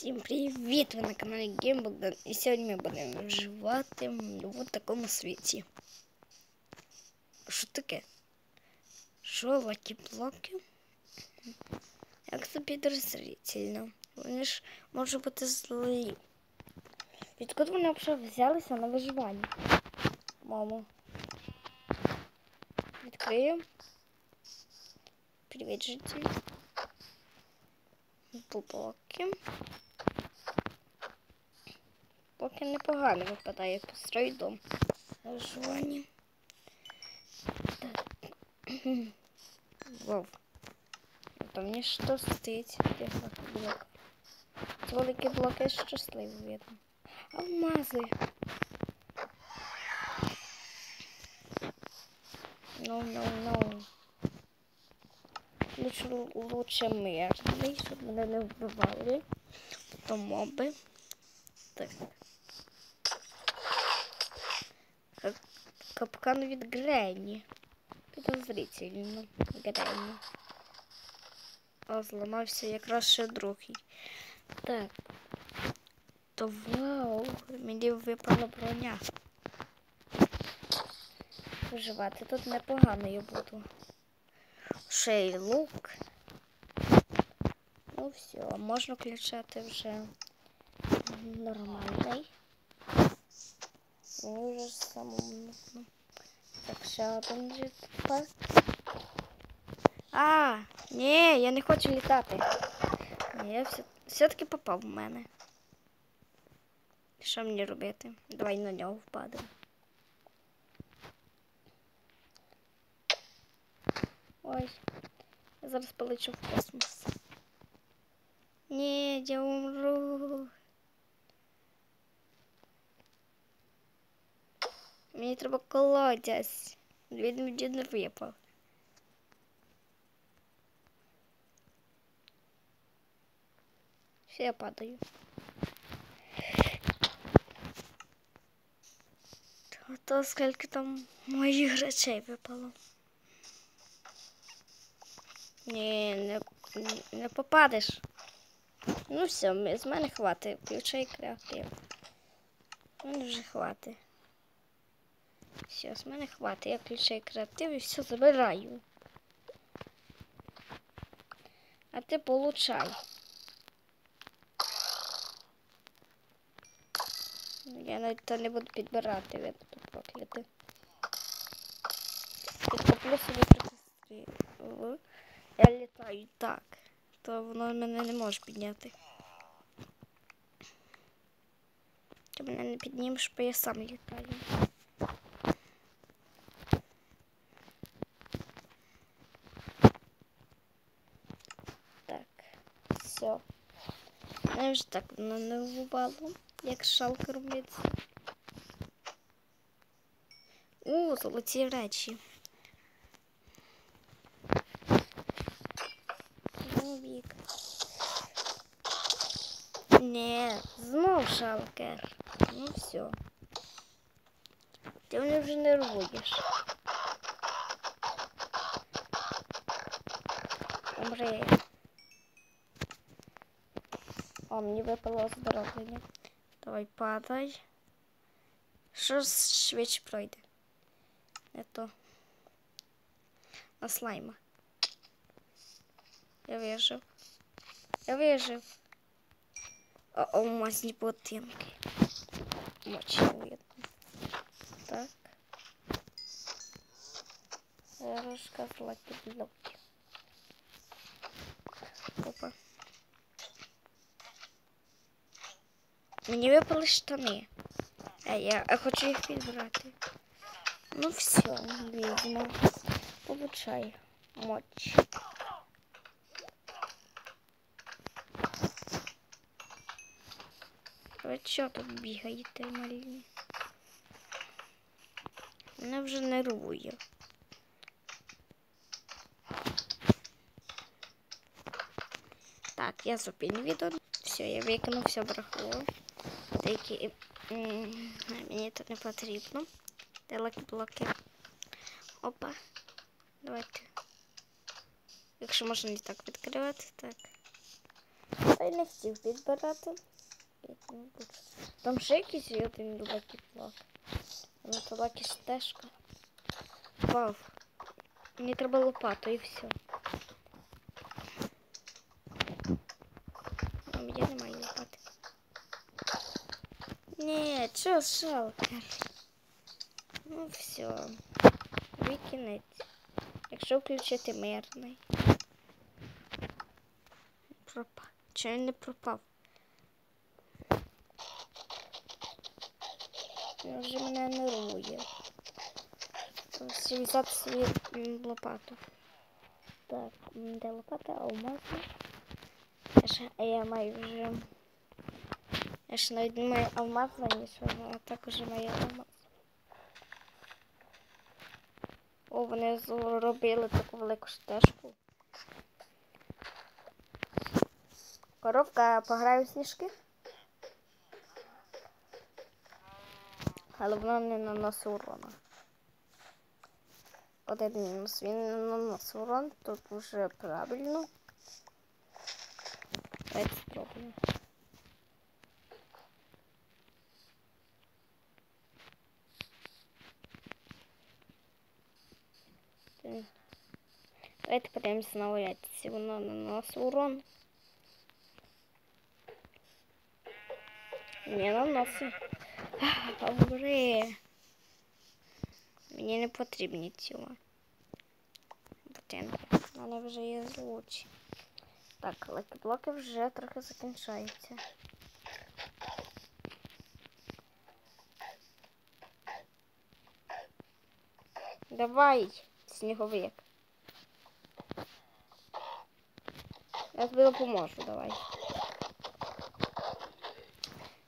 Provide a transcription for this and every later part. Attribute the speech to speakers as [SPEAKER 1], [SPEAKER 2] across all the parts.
[SPEAKER 1] Всім привіт! Ви на каналі Гейм Богдан. І сьогодні ми будемо вживати в такому світі. Що таке? Що лакі блоки? Як це підозрительно? Вони ж можуть бути злі. Відкуди вони взагалі взялися на виживання? Мамо. Відкриємо. Привіт, житель. Блоки. Поки непогано випадає построй дом. Виживання. Так. Вов. Там мені що стоїть? Блок. Великі блоки щасливо видно. Алмази. Ну, ну, ну. Лучше, лучше мирний, щоб мене не вбивали. Потім моби. Так. Капкан від Гренні. Підозрительно. Гренні. О, зламався якраз ще другий. Так. То вау, мені випала броня. Виживати тут непогано я буду. Ще й лук. Ну все, можна включати вже нормальний. Ну, вже самому. Так, ще один жетпак. А, ні, я не хочу літати. Ні, я все, все-таки попав в мене. Що мені робити? Давай на нього впадемо. Ой, я зараз полечу в космос. Ні, я умру. Мені треба колодязь. Він мені не випав. Все, я падаю. То, то скільки там моїх речей випало. Ні, не, не попадеш. Ну все, з мене хватить. Включай креатив. Мене вже хватить. Все, з мене хватить. Я включаю креатив і все забираю. А ти получай. Я навіть то не буду підбирати, я буду прокляти. Підкоплю собі присутствие. Я літаю так, то воно мене не може підняти. Ти мене не піднімеш, бо я сам літаю. Так, все. Я вже так воно не вбало, як шалка робиться. О, золоті речі. Вік. Ні, знов шалкер. Ну все. Ти мене вже нервуєш. Умри. О, мені випало оздоровлення. Давай падай. Що швидше пройде? Не то. На слайма. Я вижив. Я вижив. О, алмазні ботинки. Мочі видно. Так. Дорожка златі блоки. Мені випали штани. А я, я хочу їх підбрати. Ну все, відьмо. Получай мочь. Ви що тут бігаєте, малі? Мене вже нервує. Так, я зупиню відео. Все, я викинув все брахло. Такі мені тут не потрібно. Де блоки. Опа. Давайте. Якщо можна не так відкривати, так. Та й не хотів підбирати. Там ще якийсь є один лакі блок. Ну то лакі стежка. Вау. Мені треба лопату і все. А я не Ні, чо шалкер? Ну все. Викинуть. Якщо включити мирний. Пропав. Чи він не пропав? Він вже мене нервує. Ось взяти лопату. Так, де лопата, алмазна. Я ще, а я маю вже. Я ще навіть маю алмазна нічого, а також маю алмаз. О, вони зробили таку велику стежку. Коровка пограє в сніжки. Але вона не наносить урона. Один мінус. Він не наносить урон, тут вже правильно. Давайте спробуємо. Так. Давайте подивимося на варіації. Воно наносить урон. Не наносить. Добре. Мені не потрібні тіла. У мене вже є. Так, лакіблоки вже трохи закінчаються. Давай, сніговик. Я тобі допоможу, давай.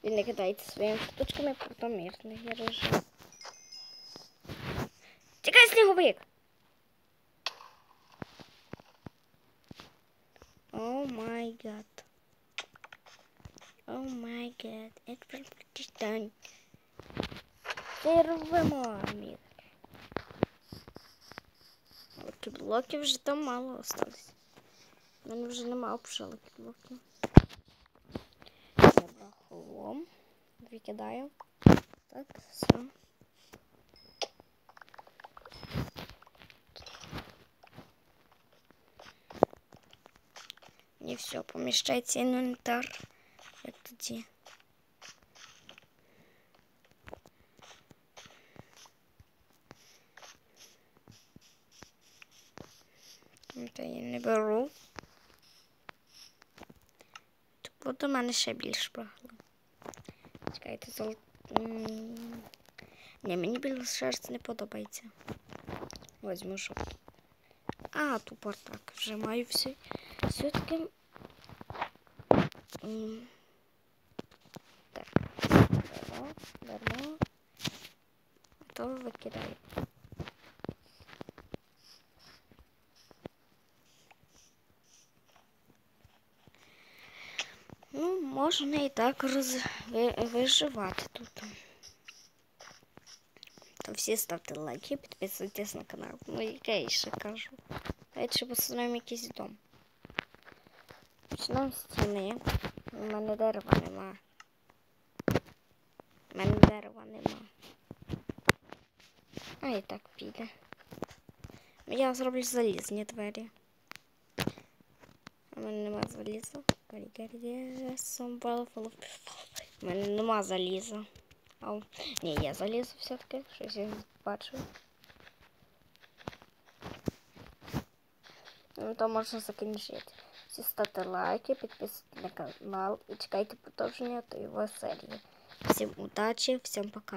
[SPEAKER 1] Він не кидається своїми штучками, потім мирний режим. Тікай, сніговик! О май гад. О май гад. Это прям Пакистан. Первимо, мир. Лаки блоки вже там мало осталось. У мене вже нема обше лаки блоків. Добре, хлом. Викидаю. Так, все. Не все, поміщається інвентар. Як тоді. Та я не беру. Тобто до мене ще більше багато. Чекайте, зол... М, Ні, мені біла шерсть не подобається. Возьму жовту. А, тупо так, вже маю все. Все-таки. Так, беремо, беремо. То викидаю. можна і так роз... ви- виживати тут. То всі ставте лайки, підписуйтесь на канал. Ну, яке я ще кажу. Давайте ще посунемо якийсь дом. Почнемо з стіни. У мене дерева нема. У мене дерева нема. А і так піде. Я зроблю залізні двері. У мене нема заліза. У мене нема заліза. Ау. Ні, є залізо все-таки. Щось я бачу. Ну, то можна закінчити. Всі ставте лайки, підписуйтесь на канал і чекайте продовження тої серії. Всім удачі, всім пока.